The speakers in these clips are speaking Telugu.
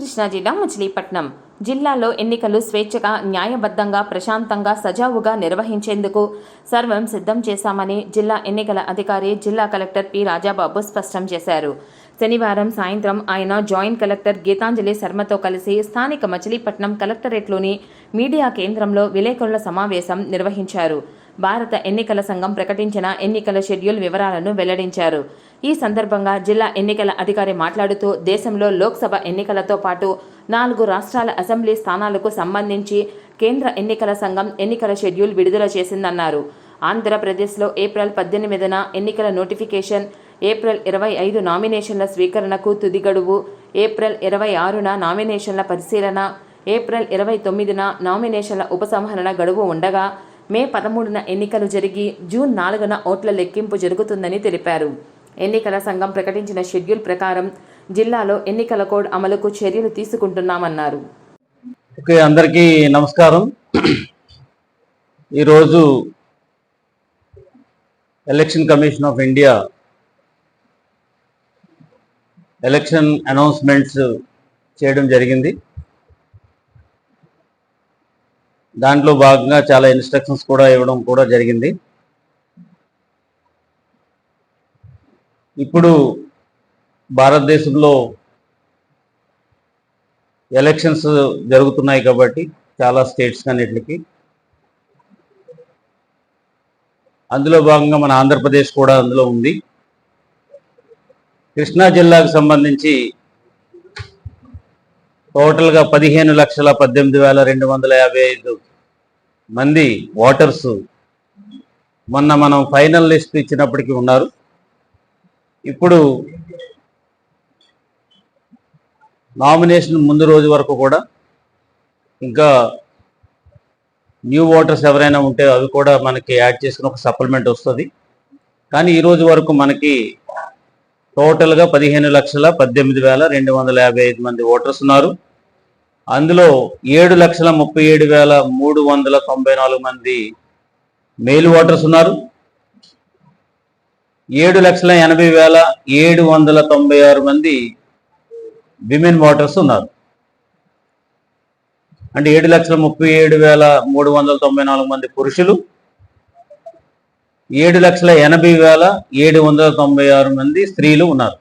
కృష్ణా జిల్లా మచిలీపట్నం. జిల్లాలో ఎన్నికలు స్వేచ్ఛగా న్యాయబద్ధంగా ప్రశాంతంగా సజావుగా నిర్వహించేందుకు సర్వం సిద్ధం చేశామని జిల్లా ఎన్నికల అధికారి జిల్లా కలెక్టర్ పి. రాజాబాబు స్పష్టం చేశారు. శనివారం సాయంత్రం ఆయన జాయింట్ కలెక్టర్ గీతాంజలి శర్మతో కలిసి స్థానిక మచిలీపట్నం కలెక్టరేట్లోని మీడియా కేంద్రంలో విలేకరుల సమావేశం నిర్వహించారు. భారత ఎన్నికల సంఘం ప్రకటించిన ఎన్నికల షెడ్యూల్ వివరాలను వెల్లడించారు. ఈ సందర్భంగా జిల్లా ఎన్నికల అధికారి మాట్లాడుతూ దేశంలో లోక్సభ ఎన్నికలతో పాటు నాలుగు రాష్ట్రాల అసెంబ్లీ స్థానాలకు సంబంధించి కేంద్ర ఎన్నికల సంఘం ఎన్నికల షెడ్యూల్ విడుదల చేసిందన్నారు. ఆంధ్రప్రదేశ్లో ఏప్రిల్ పద్దెనిమిదిన ఎన్నికల నోటిఫికేషన్ ఏప్రిల్ ఇరవై ఐదు నామినేషన్ల స్వీకరణకు తుది గడువు ఏప్రిల్ ఇరవై ఆరున నామినేషన్ల పరిశీలన ఏప్రిల్ ఇరవై తొమ్మిదిన నామినేషన్ల ఉపసంహరణ గడువు ఉండగా మే పదమూడున ఎన్నికలు జరిగి జూన్ నాలుగున ఓట్ల లెక్కింపు జరుగుతుందని తెలిపారు. ఎన్నికల సంఘం ప్రకటించిన షెడ్యూల్ ప్రకారం జిల్లాలో ఎన్నికల కోడ్ అమలుకు చర్యలు తీసుకుంటున్నామన్నారు. ఓకే అందరికీ నమస్కారం. ఈరోజు election commission of India election announcements చేయడం జరిగింది. దాంట్లో భాగంగా చాలా ఇన్స్ట్రక్షన్స్ కూడా ఇవ్వడం కూడా జరిగింది. ఇప్పుడు భారతదేశంలో ఎలక్షన్స్ జరుగుతున్నాయి కాబట్టి చాలా స్టేట్స్ అన్నిటికి అందులో భాగంగా మన ఆంధ్రప్రదేశ్ కూడా అందులో ఉంది. కృష్ణా జిల్లాకు సంబంధించి టోటల్గా పదిహేను లక్షల పద్దెనిమిది వేల రెండు వందల యాభై ఐదు మంది ఓటర్స్ మొన్న మనం ఫైనల్ లిస్ట్ ఇచ్చినప్పటికీ ఉన్నారు. ఇప్పుడు నామినేషన్ ముందు రోజు వరకు కూడా ఇంకా న్యూ ఓటర్స్ ఎవరైనా ఉంటే అవి కూడా మనకి యాడ్ చేసుకుని ఒక సప్లిమెంట్ వస్తుంది. కానీ ఈరోజు వరకు మనకి టోటల్గా పదిహేను లక్షల పద్దెనిమిది వేల రెండు వందల యాభై ఐదు మంది ఓటర్స్ ఉన్నారు. అందులో ఏడు లక్షల ముప్పై ఏడు వేల మూడు వందల తొంభై నాలుగు మంది మెయిల్ ఓటర్స్ ఉన్నారు. ఏడు లక్షల ఎనభై వేల ఏడు వందల తొంభై ఆరు మంది విమెన్ ఓటర్స్ ఉన్నారు. అంటే ఏడు లక్షల ముప్పై ఏడు వేల మూడు వందల తొంభై నాలుగు మంది పురుషులు ఏడు లక్షల ఎనభై వేల ఏడు వందల తొంభై ఆరు మంది స్త్రీలు ఉన్నారు.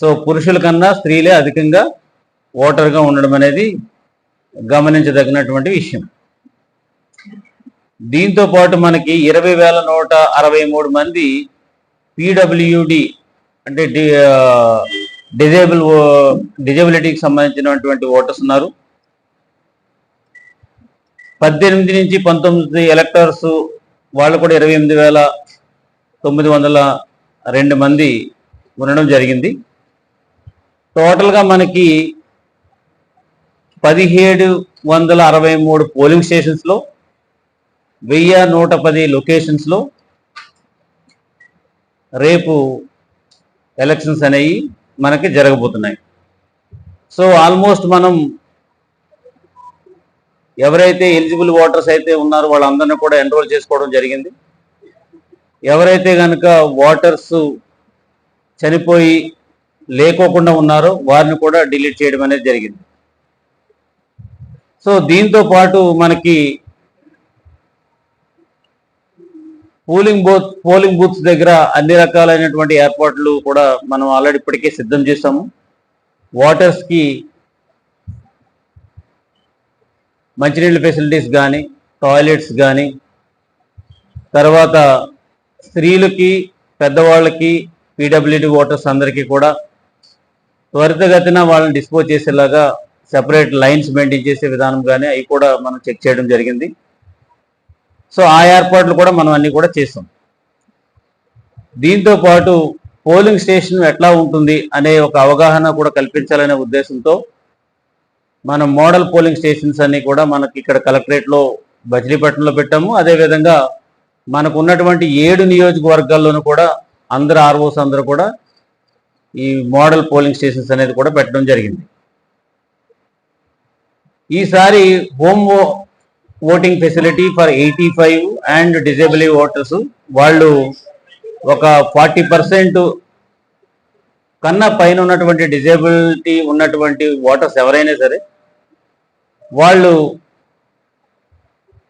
సో పురుషుల కన్నా స్త్రీలే అధికంగా ఓటర్గా ఉండడం అనేది గమనించదగినటువంటి విషయం. దీంతో పాటు మనకి ఇరవై వేల నూట అరవై మూడు మంది పీడబ్ల్యూడి అంటే డిజేబుల్ డిజబిలిటీకి సంబంధించినటువంటి ఓటర్స్ ఉన్నారు. పద్దెనిమిది నుంచి పంతొమ్మిది ఎలక్టర్స్ వాళ్ళు కూడా ఇరవై ఎనిమిది వేల తొమ్మిది వందల రెండు మంది ఉండడం జరిగింది. టోటల్గా మనకి పదిహేడు వందల అరవై మూడు పోలింగ్ స్టేషన్స్లో వెయ్యి నూట పది లొకేషన్స్లో రేపు ఎలక్షన్స్ అనేవి మనకి జరగబోతున్నాయి. సో ఆల్మోస్ట్ మనం ఎవరైతే ఎలిజిబుల్ ఓటర్స్ అయితే ఉన్నారో వాళ్ళందరినీ కూడా ఎన్రోల్ చేసుకోవడం జరిగింది. ఎవరైతే కనుక ఓటర్స్ చనిపోయి లేకోకుండా ఉన్నారో వారిని కూడా డిలీట్ చేయడం అనేది జరిగింది. సో దీంతో పాటు మనకి పోలింగ్ బూత్ పోలింగ్ బూత్స్ దగ్గర అన్ని రకాలైనటువంటి ఏర్పాట్లు కూడా మనం ఆల్రెడీ ఇప్పటికే సిద్ధం చేసాము వాటర్స్కి మంచినీళ్ళ ఫెసిలిటీస్ కానీ టాయిలెట్స్ కానీ తర్వాత స్త్రీలకి పెద్దవాళ్ళకి పీడబ్ల్యూడి ఓటర్స్ అందరికీ కూడా త్వరితగతిన వాళ్ళని డిస్పోజ్ చేసేలాగా సెపరేట్ లైన్స్ మెయింటైన్ చేసే విధానం కానీ అవి కూడా మనం చెక్ చేయడం జరిగింది. సో ఆ ఏర్పాట్లు కూడా మనం అన్ని కూడా చేస్తాం. దీంతో పాటు పోలింగ్ స్టేషన్ ఎట్లా ఉంటుంది అనే ఒక అవగాహన కూడా కల్పించాలనే ఉద్దేశంతో మనం మోడల్ పోలింగ్ స్టేషన్స్ అన్ని కూడా మనకి ఇక్కడ కలెక్టరేట్లో బజిలీపట్నంలో పెట్టాము. అదేవిధంగా మనకు ఉన్నటువంటి ఏడు నియోజకవర్గాల్లోనూ కూడా అందరు ఆర్ఓస్ అందరూ కూడా ఈ మోడల్ పోలింగ్ స్టేషన్స్ అనేది కూడా పెట్టడం జరిగింది. ఈసారి home voting facility for eighty five and disable voters వాళ్ళు ఒక ఫార్టీ పర్సెంట్ కన్నా పైన ఉన్నటువంటి డిజేబిలిటీ ఉన్నటువంటి ఓటర్స్ ఎవరైనా సరే వాళ్ళు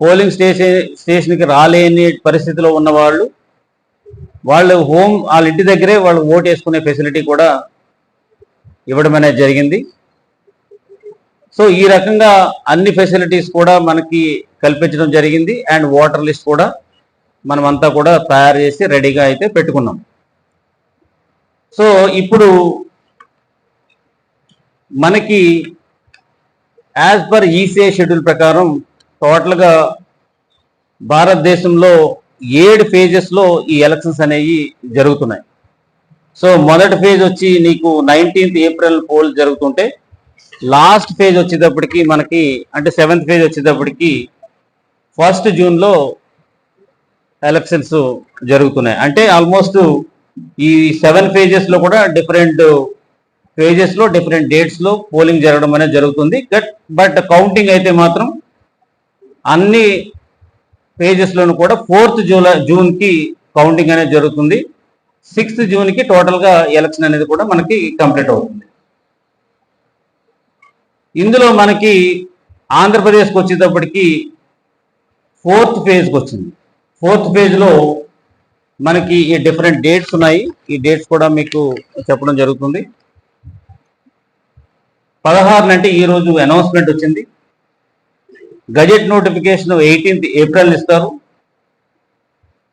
పోలింగ్ స్టేషన్ స్టేషన్కి రాలేని పరిస్థితిలో ఉన్న వాళ్ళు వాళ్ళు హోమ్ వాళ్ళ ఇంటి దగ్గరే వాళ్ళు ఓటు వేసుకునే ఫెసిలిటీ కూడా ఇవ్వడం అనేది జరిగింది. సో ఈ రకంగా అన్ని ఫెసిలిటీస్ కూడా మనకి కల్పించడం జరిగింది అండ్ వాటర్ లిస్ట్ కూడా మనమంతా కూడా తయారు చేసి రెడీగా అయితే పెట్టుకున్నాం. సో ఇప్పుడు మనకి యాజ్ పర్ ఈసీఐ షెడ్యూల్ ప్రకారం టోటల్గా భారతదేశంలో ఏడు ఫేజెస్లో ఈ ఎలక్షన్స్ అనేవి జరుగుతున్నాయి. సో మొదటి ఫేజ్ వచ్చి నీకు నైన్టీన్త్ ఏప్రిల్ పోల్ జరుగుతుంటే లాస్ట్ ఫేజ్ వచ్చేటప్పటికి మనకి అంటే సెవెంత్ ఫేజ్ వచ్చేటప్పటికి ఫస్ట్ జూన్లో ఎలక్షన్స్ జరుగుతున్నాయి. అంటే ఆల్మోస్ట్ ఈ సెవెన్ పేజెస్లో కూడా డిఫరెంట్ పేజెస్లో డిఫరెంట్ డేట్స్లో పోలింగ్ జరగడం అనేది జరుగుతుంది. గట్ బట్ కౌంటింగ్ అయితే మాత్రం అన్ని పేజెస్లోనూ కూడా ఫోర్త్ జూలై జూన్కి కౌంటింగ్ అనేది జరుగుతుంది. సిక్స్త్ జూన్కి టోటల్గా ఎలక్షన్ అనేది కూడా మనకి కంప్లీట్ అవుతుంది. ఇందులో మనకి ఆంధ్రప్రదేశ్కి వచ్చేటప్పటికి ఫోర్త్ ఫేజ్కి వచ్చింది ఫోర్త్ ఫేజ్లో మనకి ఈ డిఫరెంట్ డేట్స్ ఉన్నాయి. ఈ డేట్స్ కూడా మీకు చెప్పడం జరుగుతుంది. పదహారు అంటే ఈ రోజు అనౌన్స్మెంట్ వచ్చింది. గజెట్ నోటిఫికేషన్ ఎయిటీన్త్ ఏప్రిల్ ఇస్తారు.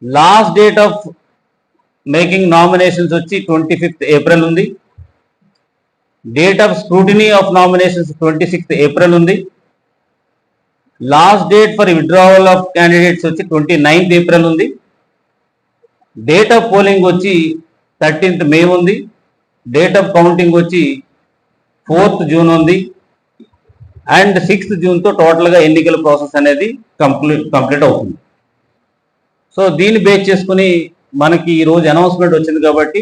Last date of making nominations వచ్చి ట్వంటీ ఫిఫ్త్ ఏప్రిల్ ఉంది. Date of scrutiny of nominations twenty sixth April ఉంది. Last date for withdrawal of candidates వచ్చి ట్వంటీ నైన్త్ ఏప్రిల్ ఉంది. డేట్ ఆఫ్ పోలింగ్ వచ్చి థర్టీన్త్ మే ఉంది. డేట్ ఆఫ్ కౌంటింగ్ వచ్చి ఫోర్త్ జూన్ ఉంది. అండ్ సిక్స్త్ జూన్తో టోటల్గా ఎన్నికల ప్రాసెస్ అనేది కంప్లీట్ కంప్లీట్ అవుతుంది. సో దీన్ని బేస్ చేసుకుని మనకి ఈ రోజు అనౌన్స్మెంట్ వచ్చింది కాబట్టి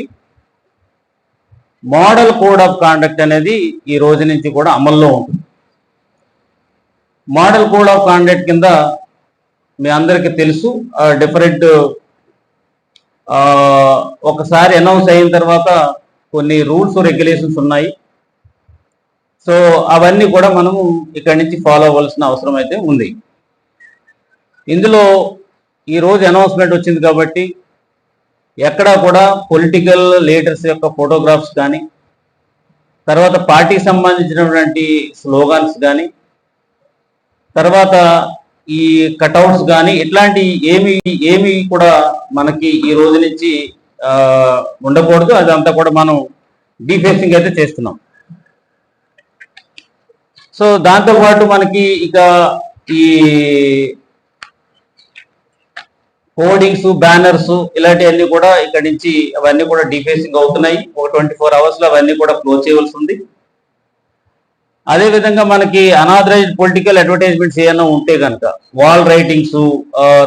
మోడల్ కోడ్ ఆఫ్ కాండక్ట్ అనేది ఈ రోజు నుంచి కూడా అమల్లో ఉంటుంది. మోడల్ కోడ్ ఆఫ్ కాండక్ట్ కింద మీ అందరికీ తెలుసు డిఫరెంట్ ఒకసారి అనౌన్స్ అయిన తర్వాత కొన్ని రూల్స్ రెగ్యులేషన్స్ ఉన్నాయి. సో అవన్నీ కూడా మనము ఇక్కడి నుంచి ఫాలో అవ్వాల్సిన అవసరం అయితే ఉంది. ఇందులో ఈ రోజు అనౌన్స్మెంట్ వచ్చింది కాబట్టి ఎక్కడా కూడా పొలిటికల్ లీడర్స్ యొక్క ఫోటోగ్రాఫ్స్ కానీ తర్వాత పార్టీకి సంబంధించినటువంటి స్లోగాన్స్ కానీ తర్వాత ఈ కటౌట్స్ కానీ ఇట్లాంటి ఏమి ఏమి కూడా మనకి ఈ రోజు నుంచి ఉండకూడదు. అదంతా కూడా మనం డీఫేసింగ్ అయితే చేస్తున్నాం. సో దాంతో పాటు మనకి ఇక ఈ హోర్డింగ్స్ బ్యానర్స్ ఇలాంటివన్నీ కూడా ఇక్కడ నుంచి అవన్నీ కూడా డిఫేసింగ్ అవుతున్నాయి. ఒక ట్వంటీ ఫోర్ అవర్స్లో అవన్నీ కూడా క్లోజ్ చేయవలసి ఉంది. అదేవిధంగా మనకి అనాథరైజ్డ్ పొలిటికల్ అడ్వర్టైజ్మెంట్స్ ఏమైనా ఉంటే కనుక వాల్ రైటింగ్స్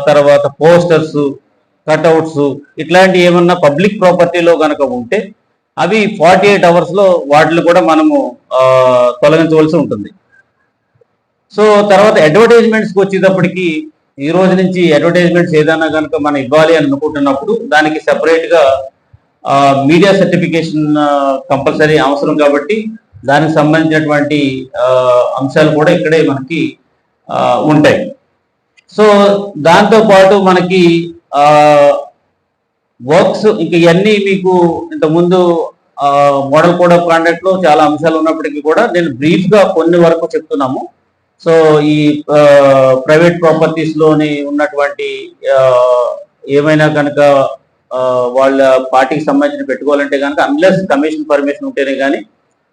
తర్వాత పోస్టర్స్ కట్అవుట్స్ ఇట్లాంటి ఏమన్నా పబ్లిక్ ప్రాపర్టీలో కనుక ఉంటే అవి ఫార్టీ ఎయిట్ అవర్స్లో వాటిని కూడా మనము తొలగించవలసి ఉంటుంది. సో తర్వాత అడ్వర్టైజ్మెంట్స్కి వచ్చేటప్పటికి ఈ రోజు నుంచి అడ్వర్టైజ్మెంట్స్ ఏదైనా కనుక మనం ఇవ్వాలి అని అనుకుంటున్నప్పుడు దానికి సపరేట్గా మీడియా సర్టిఫికేషన్ కంపల్సరీ అవసరం కాబట్టి దానికి సంబంధించినటువంటి అంశాలు కూడా ఇక్కడే మనకి ఉంటాయి. సో దాంతో పాటు మనకి వర్క్స్ ఇంక ఇవన్నీ మీకు ఇంతకుముందు మోడల్ కోడ్ ఆఫ్ కాండక్ట్లో చాలా అంశాలు ఉన్నప్పటికీ కూడా నేను బ్రీఫ్గా కొన్ని వరకు చెప్తున్నాము. సో ఈ ప్రైవేట్ ప్రాపర్టీస్లోని ఉన్నటువంటి ఏమైనా కనుక వాళ్ళ పార్టీకి సంబంధించిన పెట్టుకోవాలంటే కనుక అన్లెస్ కమిషన్ పర్మిషన్ ఉంటేనే కానీ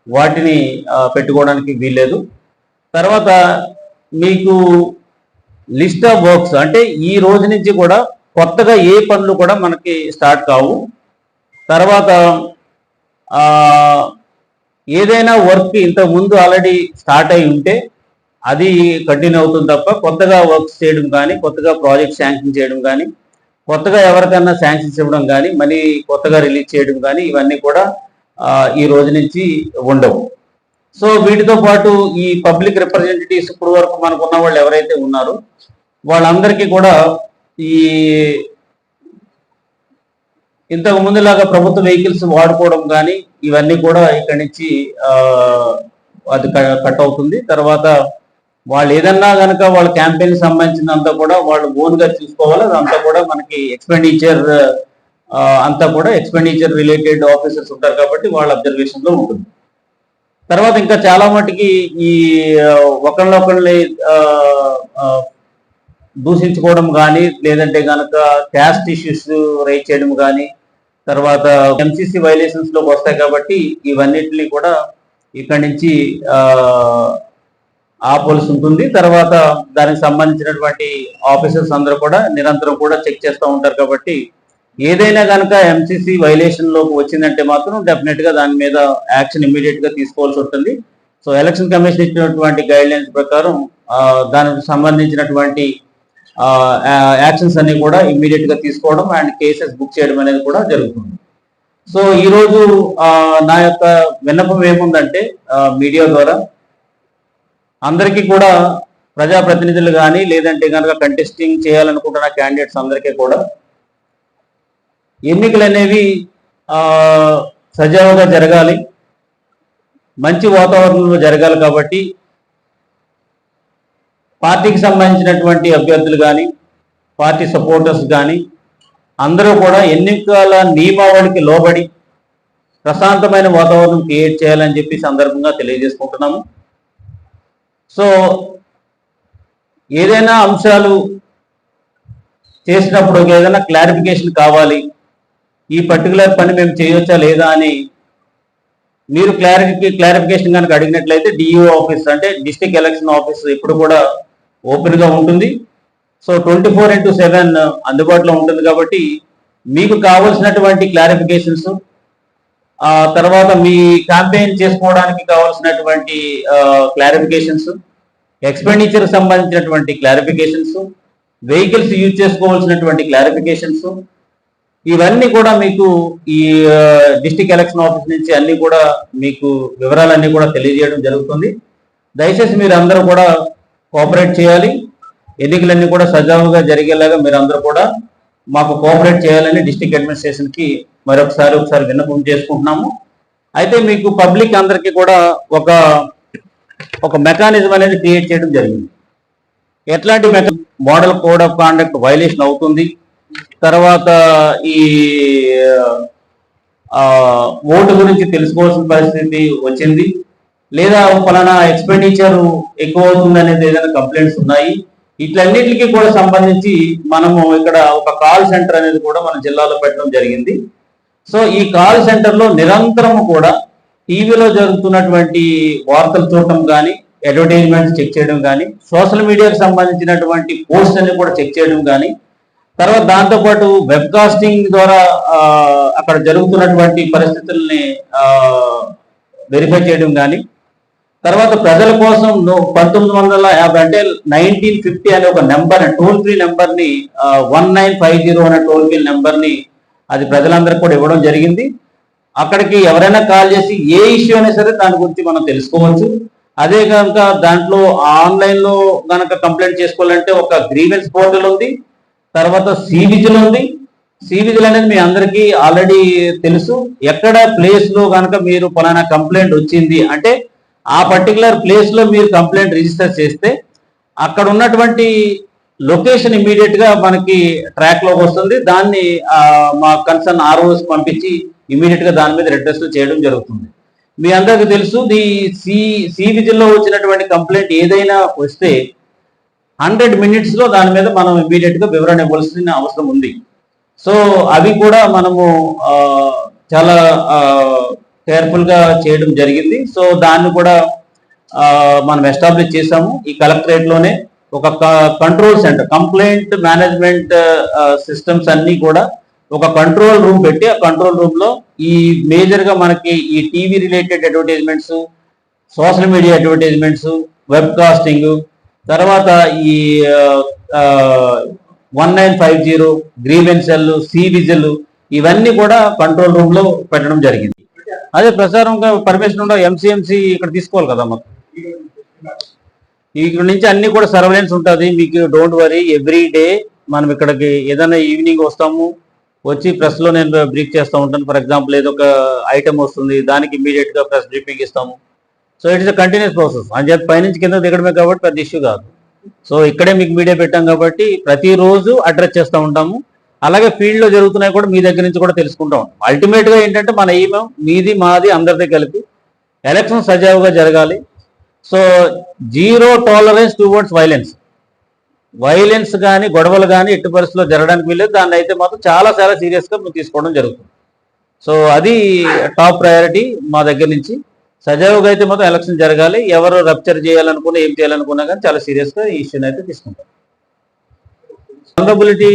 వాటిని పెట్టుకోవడానికి వీల్లేదు. తర్వాత మీకు లిస్ట్ ఆఫ్ వర్క్స్ అంటే ఈ రోజు నుంచి కూడా కొత్తగా ఏ పనులు కూడా మనకి స్టార్ట్ కావు. తర్వాత ఏదైనా వర్క్ ఇంతకుముందు ఆల్రెడీ స్టార్ట్ అయి ఉంటే అది కంటిన్యూ అవుతుంది తప్ప కొత్తగా వర్క్స్ చేయడం కానీ కొత్తగా ప్రాజెక్ట్ శాంక్షన్ చేయడం కానీ కొత్తగా ఎవరికైనా శాంక్షన్స్ ఇవ్వడం కానీ మళ్ళీ కొత్తగా రిలీజ్ చేయడం కానీ ఇవన్నీ కూడా ఈ రోజు నుంచి ఉండవు. సో వీటితో పాటు ఈ పబ్లిక్ రిప్రజెంటేటివ్స్ ఇప్పుడు వరకు మనకున్న వాళ్ళు ఎవరైతే ఉన్నారో వాళ్ళందరికీ కూడా ఈ ఇంతకు ముందులాగా ప్రభుత్వ వెహికల్స్ వాడుకోవడం కానీ ఇవన్నీ కూడా ఇక్కడి నుంచి అది క- కట్ అవుతుంది. తర్వాత వాళ్ళు ఏదన్నా కనుక వాళ్ళ క్యాంపెయిన్ సంబంధించినంతా కూడా వాళ్ళు ఓన్గా చూసుకోవాలి అదంతా కూడా మనకి ఎక్స్పెండిచర్ అంతా కూడా ఎక్స్పెండిచర్ రిలేటెడ్ ఆఫీసర్స్ ఉంటారు కాబట్టి వాళ్ళ అబ్జర్వేషన్లో ఉంటుంది. తర్వాత ఇంకా చాలా మటుకి ఈ ఒకళ్ళొకళ్ళని దూషించుకోవడం కానీ లేదంటే కనుక క్యాస్ట్ ఇష్యూస్ రైజ్ చేయడం కానీ తర్వాత ఎంసీసీ వైలేషన్స్లోకి వస్తాయి కాబట్టి ఇవన్నిటిని కూడా ఇక్కడి నుంచి ఆ, ఆపాల్సి ఉంటుంది. తర్వాత దానికి సంబంధించినటువంటి ఆఫీసర్స్ అందరూ కూడా నిరంతరం కూడా చెక్ చేస్తూ ఉంటారు కాబట్టి ఏదైనా కనుక ఎంసీసీ వైలేషన్లోకి వచ్చిందంటే మాత్రం డెఫినెట్గా దాని మీద యాక్షన్ ఇమీడియట్గా తీసుకోవాల్సి ఉంటుంది. సో ఎలక్షన్ కమిషన్ ఇచ్చినటువంటి గైడ్ లైన్స్ ప్రకారం దానికి సంబంధించినటువంటి యాక్షన్స్ అన్ని కూడా ఇమ్మీడియట్గా తీసుకోవడం అండ్ కేసెస్ బుక్ చేయడం అనేది కూడా జరుగుతుంది. సో ఈరోజు నా యొక్క విన్నపం ఏముందంటే మీడియా ద్వారా అందరికీ కూడా ప్రజాప్రతినిధులు కానీ లేదంటే కనుక కంటెస్టింగ్ చేయాలనుకుంటున్న క్యాండిడేట్స్ అందరికీ కూడా ఎన్నికలు అనేవి సజావుగా జరగాలి. మంచి వాతావరణంలో జరగాలి కాబట్టి పార్టీకి సంబంధించినటువంటి అభ్యర్థులు కానీ పార్టీ సపోర్టర్స్ కానీ అందరూ కూడా ఎన్నికల నియమావళికి లోబడి ప్రశాంతమైన వాతావరణం క్రియేట్ చేయాలని చెప్పి సందర్భంగా తెలియజేసుకుంటున్నాము. సో ఏదైనా అంశాలు చేసినప్పుడు ఏదైనా క్లారిఫికేషన్ కావాలి ఈ పర్టికులర్ పని మేము చేయొచ్చా లేదా అని మీరు క్లారిఫి క్లారిఫికేషన్ కనుక అడిగినట్లయితే డిఈఓ ఆఫీస్ అంటే డిస్టిక్ ఎలక్షన్ ఆఫీస్ ఇప్పుడు కూడా ఓపెన్గా ఉంటుంది. So twenty four into seven అందుబాటులో ఉంటుంది కాబట్టి మీకు కావలసినటువంటి క్లారిఫికేషన్స్ ఆ తర్వాత మీ క్యాంపెయిన్ చేసుకోవడానికి కావాల్సినటువంటి క్లారిఫికేషన్స్ ఎక్స్పెండిచర్ సంబంధించినటువంటి క్లారిఫికేషన్స్ వెహికల్స్ యూజ్ చేసుకోవాల్సినటువంటి క్లారిఫికేషన్స్ ఇవన్నీ కూడా మీకు ఈ డిస్టిక్ ఎలక్షన్ ఆఫీస్ నుంచి అన్ని కూడా మీకు వివరాలన్నీ కూడా తెలియజేయడం జరుగుతుంది. దయచేసి మీరు అందరూ కూడా కోఆపరేట్ చేయాలి. ఎన్నికలన్నీ కూడా సజావుగా జరిగేలాగా మీరు అందరూ కూడా మాకు కోఆపరేట్ చేయాలని డిస్టిక్ అడ్మినిస్ట్రేషన్కి మరొకసారి ఒకసారి విన్నపం చేసుకుంటున్నాము. అయితే మీకు పబ్లిక్ అందరికీ కూడా ఒక ఒక మెకానిజం అనేది క్రియేట్ చేయడం జరిగింది. ఎట్లాంటి mecha model code of conduct violation అవుతుంది. తర్వాత ఈ ఓటు గురించి తెలుసుకోవాల్సిన పరిస్థితి వచ్చింది. లేదా ఫలానా ఎక్స్పెండిచర్ ఎక్కువ అవుతుంది అనేది ఏదైనా కంప్లైంట్స్ ఉన్నాయి. ఇట్లన్నిటికీ కూడా సంబంధించి మనము ఇక్కడ ఒక కాల్ సెంటర్ అనేది కూడా మన జిల్లాలో పెట్టడం జరిగింది. సో ఈ కాల్ సెంటర్లో నిరంతరము నిరంతరం కూడా టీవీలో జరుగుతున్నటువంటి వార్తలు చూడటం కానీ అడ్వర్టైజ్మెంట్స్ చెక్ చేయడం కానీ సోషల్ మీడియాకు సంబంధించినటువంటి పోస్ట్ అన్ని కూడా చెక్ చేయడం కానీ తర్వాత దాంతోపాటు వెబ్కాస్టింగ్ ద్వారా అక్కడ జరుగుతున్నటువంటి పరిస్థితుల్ని వెరిఫై చేయడం కానీ తర్వాత ప్రజల కోసం పంతొమ్మిది వందల యాభై అంటే నైన్టీన్ ఫిఫ్టీ అనే ఒక నెంబర్ టోల్ ఫ్రీ నెంబర్ని వన్ నైన్ ఫైవ్ జీరో అనే టోల్ ఫ్రీ నెంబర్ని అది ప్రజలందరికీ కూడా ఇవ్వడం జరిగింది. అక్కడికి ఎవరైనా కాల్ చేసి ఏ ఇష్యూ అయినా సరే దాని గురించి మనం తెలుసుకోవచ్చు. అదే కనుక దాంట్లో ఆన్లైన్లో కనుక కంప్లైంట్ చేసుకోవాలంటే ఒక గ్రీవెన్స్ పోర్టల్ ఉంది. తర్వాత సి విజిల్ ఉంది. సి విజిల్ అనేది మీ అందరికీ ఆల్రెడీ తెలుసు. ఎక్కడ ప్లేస్లో కనుక మీరు పలానా కంప్లైంట్ వచ్చింది అంటే ఆ పర్టికులర్ ప్లేస్లో మీరు కంప్లైంట్ రిజిస్టర్ చేస్తే అక్కడ ఉన్నటువంటి లొకేషన్ ఇమీడియట్గా మనకి ట్రాక్లోకి వస్తుంది. దాన్ని మా కన్సర్న్ ఆర్ఓస్ పంపించి ఇమీడియట్గా దాని మీద రిడ్రెస్ చేయడం జరుగుతుంది. మీ అందరికీ తెలుసు ది సి సి విజిల్ వచ్చినటువంటి కంప్లైంట్ ఏదైనా వస్తే హండ్రెడ్ మినిట్స్లో దాని మీద మనం ఇమీడియట్గా వివరణ ఇవ్వాల్సిన అవసరం ఉంది. సో అవి కూడా మనము చాలా కేర్ఫుల్గా చేయడం జరిగింది. సో దాన్ని కూడా మనం ఎస్టాబ్లిష్ చేసాము ఈ కలెక్టరేట్లోనే ఒక control centre complaint management systems అన్ని కూడా ఒక కంట్రోల్ రూమ్ పెట్టి ఆ కంట్రోల్ రూమ్లో ఈ మేజర్గా మనకి ఈ TV related advertisements social media advertisements web casting తర్వాత ఈ one nine five zero grievance cell C vigil ఇవన్నీ కూడా కంట్రోల్ రూమ్లో పెట్టడం జరిగింది. అదే ప్రచారంగా పర్మిషన్ ఉండే ఎంసీఎంసీ ఇక్కడ తీసుకోవాలి కదా మాకు ఇక్కడ నుంచి అన్ని కూడా సర్వేలెన్స్ ఉంటుంది. మీకు డోంట్ వరీ ఎవ్రీ డే మనం ఇక్కడికి ఏదైనా ఈవినింగ్ వస్తాము వచ్చి ప్రెస్లో నేను బ్రీఫ్ చేస్తూ ఉంటాను. ఫర్ ఎగ్జాంపుల్ ఏదో ఒక ఐటమ్ వస్తుంది దానికి ఇమీడియట్గా ప్రెస్ బ్రీఫింగ్ ఇస్తాము. So it's a continuous process అని చెప్పి పైనుంచి కింద దిగడమే కాబట్టి పెద్ద ఇష్యూ కాదు. సో ఇక్కడే మీకు మీడియా పెట్టాం కాబట్టి ప్రతిరోజు అడ్రస్ చేస్తూ ఉంటాము. అలాగే ఫీల్డ్లో జరుగుతున్నాయి కూడా మీ దగ్గర నుంచి కూడా తెలుసుకుంటూ. ఉంటాం అల్టిమేట్గా ఏంటంటే మన ఈమె మీది మాది అందరిది కలిపి ఎలక్షన్ సజావుగా జరగాలి. So zero tolerance towards violence violence కానీ గొడవలు కానీ ఎట్టి పరిస్థితుల్లో జరగడానికి వీలేదు దాన్ని అయితే మాత్రం చాలా చాలా సీరియస్గా మేము తీసుకోవడం జరుగుతుంది. సో అది టాప్ ప్రయారిటీ మా దగ్గర నుంచి. సజావుగా అయితే మాత్రం ఎలక్షన్ జరగాలి. ఎవరు రప్చర్ చేయాలనుకున్నా ఏం చేయాలనుకున్నా కానీ చాలా సీరియస్గా ఈ ఇష్యూని అయితే తీసుకుంటాం. వల్నరబిలిటీ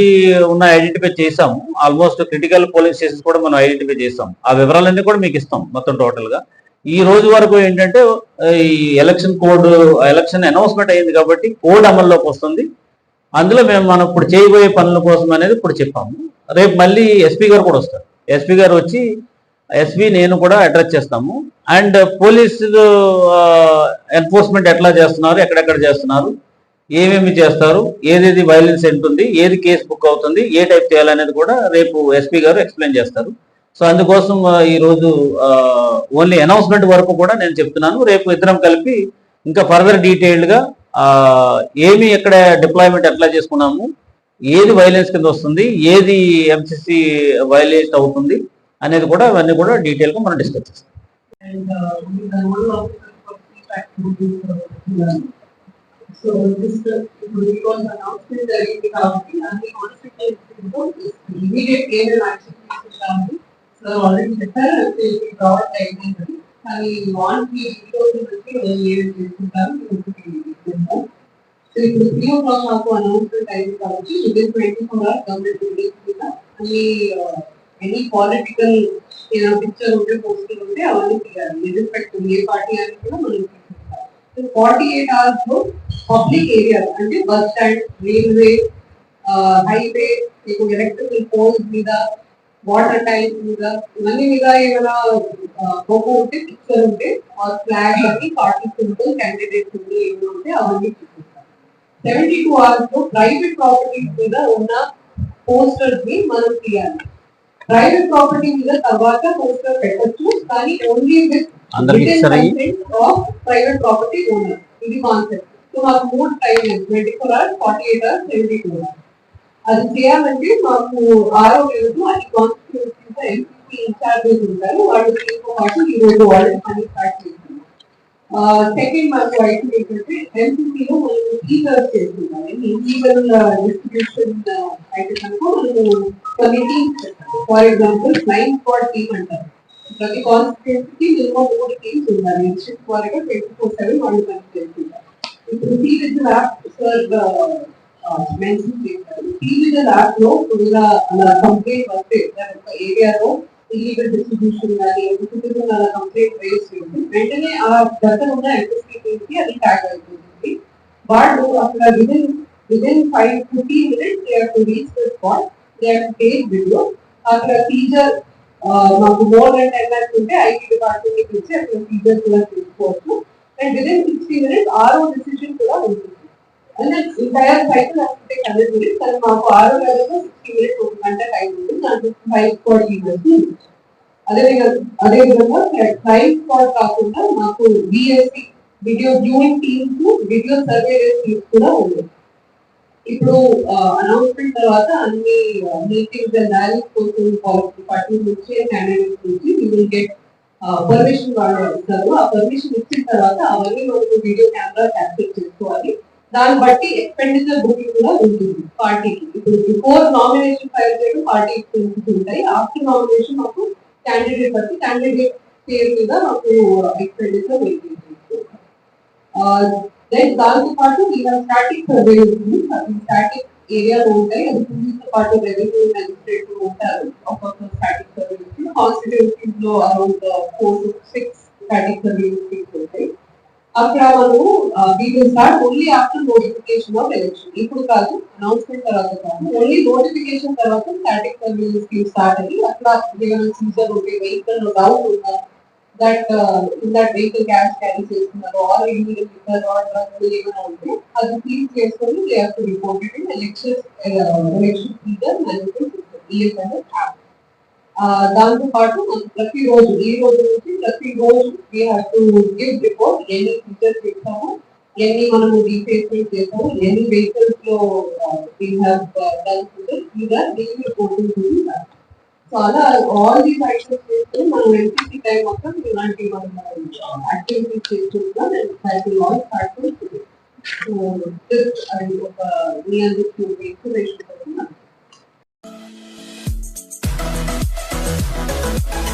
ఉన్న ఐడెంటిఫై చేసాము ఆల్మోస్ట్ క్రిటికల్ పోలింగ్ స్టేషన్స్ కూడా మనం ఐడెంటిఫై చేసాం ఆ వివరాలన్నీ కూడా మీకు ఇస్తాం మొత్తం టోటల్గా. ఈ రోజు వరకు ఏంటంటే ఈ ఎలక్షన్ కోడ్ ఎలక్షన్ అనౌన్స్మెంట్ అయింది కాబట్టి కోడ్ అమల్లోకి వస్తుంది. అందులో మేము మనం ఇప్పుడు చేయబోయే పనుల కోసం అనేది ఇప్పుడు చెప్పాము. రేపు మళ్ళీ ఎస్పీ గారు కూడా వస్తారు. ఎస్పీ గారు వచ్చి ఎస్పీ నేను కూడా అడ్రస్ చేస్తాము. అండ్ పోలీసులు ఎన్ఫోర్స్మెంట్ ఎట్లా చేస్తున్నారు ఎక్కడెక్కడ చేస్తున్నారు ఏమేమి చేస్తారు ఏదేది వైలెన్స్ ఉంటుంది ఏది కేసు బుక్ అవుతుంది ఏ టైప్ చేయాలనేది కూడా రేపు ఎస్పీ గారు ఎక్స్ప్లెయిన్ చేస్తారు. సో అందుకోసం ఈరోజు ఓన్లీ అనౌన్స్మెంట్ వరకు కూడా నేను చెప్తున్నాను. రేపు ఇద్దరం కలిపి ఇంకా ఫర్దర్ డీటెయిల్డ్గా ఏమి ఎక్కడ డిప్లాయ్మెంట్ ఎట్లా చేసుకున్నాము ఏది వైలెన్స్ కింద వస్తుంది ఏది ఎంసీసీ వైలేట్ అవుతుంది అనేది కూడా అవన్నీ కూడా డీటెయిల్గా మనం డిస్కస్ చేస్తాం. And uh, with the role of the feedback would be uh, So this uh, because announcement జరిగింది కాబట్టి అన్ని కాన్స్టిట్యూషన్ ఇమీడియట్ ఏరియల్ యాక్షన్ తీసుకుంటాము సో ఆల్రెడీ చెప్పారు అంటే గవర్నమెంట్ అయిపోయింది కానీ వాన్కి నుంచి ఏరియల్ తీసుకుంటారు సో ఇప్పుడు త్రీ ఓ క్లాక్ మాకు అనౌన్స్మెంట్ అయింది కాబట్టి within twenty four hours government release మీద అన్ని ఎనీ పాలిటికల్ ఏదైనా పిక్చర్ ఉంటే పోస్టర్ ఉంటే అవన్నీ తీయాలి ఇర్రెస్పెక్ట్ ఏ పార్టీ అని కూడా మనం ఫార్టీ ఎయిట్ అవర్స్లో పబ్లిక్ ఏరియా అంటే బస్ స్టాండ్ రైల్వే హైవే మీకు ఎలక్ట్రికల్ పోల్స్ మీద వాటర్ ట్యాంక్ మీద ఇవన్నీ మీద ఏమైనా ఫోటో ఉంటే పిక్చర్ ఉంటే ఫ్లాగ్ అని పార్టీ సింబల్ క్యాండిడేట్ సింబల్ ఏమైనా ఉంటే అవన్నీ చూపిస్తాం సెవెంటీ టూ అవర్స్లో ప్రైవేట్ ప్రాపర్టీస్ మీద ఉన్న పోస్టర్స్ని మనం తీయాలి ప్రైవేట్ ప్రాపర్టీ మీద తర్వాత పోస్టర్ పెట్టొచ్చు కానీ only with private property owner ఇది కాన్సెప్ట్ సో మాకు మూడు time twenty four hours forty eight hours seventy two hours అది చేయాలంటే మాకు ఆరో లేదు అది కాన్స్టిట్యూన్సీ ఎంపీ ఇన్ఛార్జెస్ ఉంటారు. వాళ్ళు ఈ రోజు వాళ్ళు పని స్టార్ట్ చేస్తున్నారు సెకండ్ మాకు అయితే ఏంటంటే ఎంపీలో మనం టీచర్స్ చేస్తున్నారు ఇన్లీగల్ డిస్ట్రిబ్యూషన్ అయితే కనుక మనము కొన్ని teams for example flying squad team అంటారు ప్రతి కాన్స్టిట్యూన్సీకి మినిమం మూడు టీమ్స్ ఉండాలి డిస్ట్రిక్ట్ వారిగా ట్వంటీ ఫోర్ సెవెన్ వాళ్ళు పని చేస్తుంటారు ఇప్పుడు T vigil app sir mention చేశారు టీ విజిల్ యాప్లో కొద్దిగా అలా కంప్లైంట్ వస్తే ఒక ఏరియాలో ఇల్లీగల్ డిస్ట్రిబ్యూషన్ కానీ ఎందుకు అలా కంప్లైంట్ రేస్ చేయండి వెంటనే ఆ దగ్గర ఉన్న ఎస్ఎస్పీ టీమ్కి అది ట్యాగ్ అయిపోతుంది వాళ్ళు అక్కడ within within five fifteen minutes they to reach the spot they to take video అక్కడ టీచర్ మాకు మోర్ దెన్ టెన్ ల్యాక్స్ ఉంటే ఐటీ డిపార్ట్మెంట్కి ఇచ్చి అక్కడ టీచర్ కూడా తీసుకోవచ్చు and within sixty minutes RO decision కూడా ఉంటుంది అంటే ఎంటైర్ సైకిల్ అనుకుంటే హండ్రెడ్ మినిట్స్ కానీ మాకు ఆరు నెలలో సిక్స్టీ మినిట్స్ ఒక గంట టైం ఉంది. దాంట్లో ఫైవ్ స్క్వాడ్ టీచర్స్ అదే విధంగా అదే విధంగా క్రైమ్ స్క్వాడ్ కాకుండా మాకు BSC video viewing teams video surveillance teams కూడా ఉన్నాయి ఇప్పుడు అనౌన్స్మెంట్ తర్వాత అన్ని మీటింగ్స్ అండ్ ర్యాలీస్ కోసం పాలిటీ డిపార్ట్మెంట్ నుంచి క్యాండిడేట్స్ నుంచి విల్ గెట్ పర్మిషన్ వాళ్ళు ఇస్తారు ఆ పర్మిషన్ ఇచ్చిన తర్వాత అవన్నీ మనకు వీడియో కెమెరా క్యాప్చర్ చేసుకోవాలి. దాన్ని బట్టి ఎక్స్పెండిచర్ బుకింగ్ కూడా ఉంటుంది పార్టీకి ఇప్పుడు బిఫోర్ నామినేషన్ ఫైల్ చేయడం పార్టీ ఎక్స్పెన్సెస్ ఉంటాయి. ఆఫ్టర్ నామినేషన్ మాకు క్యాండిడేట్ బట్టి క్యాండిడేట్ పేరు మీద మాకు ఎక్స్పెండిచర్ వెయిటింగ్ దెన్ దాంతో పాటు ఇలా స్టాటిక్ సర్వే ఉంటుంది. అది స్టాటిక్ ఏరియాలో ఉంటాయి. అది పోలీస్తో పాటు రెవెన్యూ మెజిస్ట్రేట్ ఉంటారు. ఒక్కొక్క static survey కాన్స్టిట్యూన్సీస్లో around four to six static survey ఉంటాయి. అక్కడ మనము we will start only after notification of election ఇప్పుడు కాదు అనౌన్స్మెంట్ తర్వాత కాదు ఓన్లీ నోటిఫికేషన్ తర్వాత స్టాటిక్ సర్వీస్ స్టార్ట్ అయ్యి అట్లా ఏమైనా సీజర్ ఉంటే వెహికల్ డౌట్ ఉందా that in that vehicle cash carry చేస్తున్నారు or illegal liquor or drugs ఏమైనా ఉంటే అది క్లీన్ చేసుకొని they have to report it in election election seizure management ESIS app దాంతో పాటు మనం ప్రతి రోజు ఈ రోజు నుంచి ప్రతి రోజు we have to give report ఎన్ని ఫీచర్స్ చేస్తాము ఎన్ని మనము రీప్లేస్మెంట్ చేస్తాము ఎన్ని వెహికల్స్లో వీ హ్యావ్ డన్ ఫీచర్స్ ఇలా దీని రిపోర్టింగ్ సో అలా ఆల్ దీస్ ఐటమ్స్ చేస్తే మనం ఎన్సీసీ టైం మొత్తం ఇలాంటి మనం యాక్టివిటీస్ చేస్తుంటాం and cycle all start so just అది ఒక మీ అందరికీ ఇన్ఫర్మేషన్ Thank you.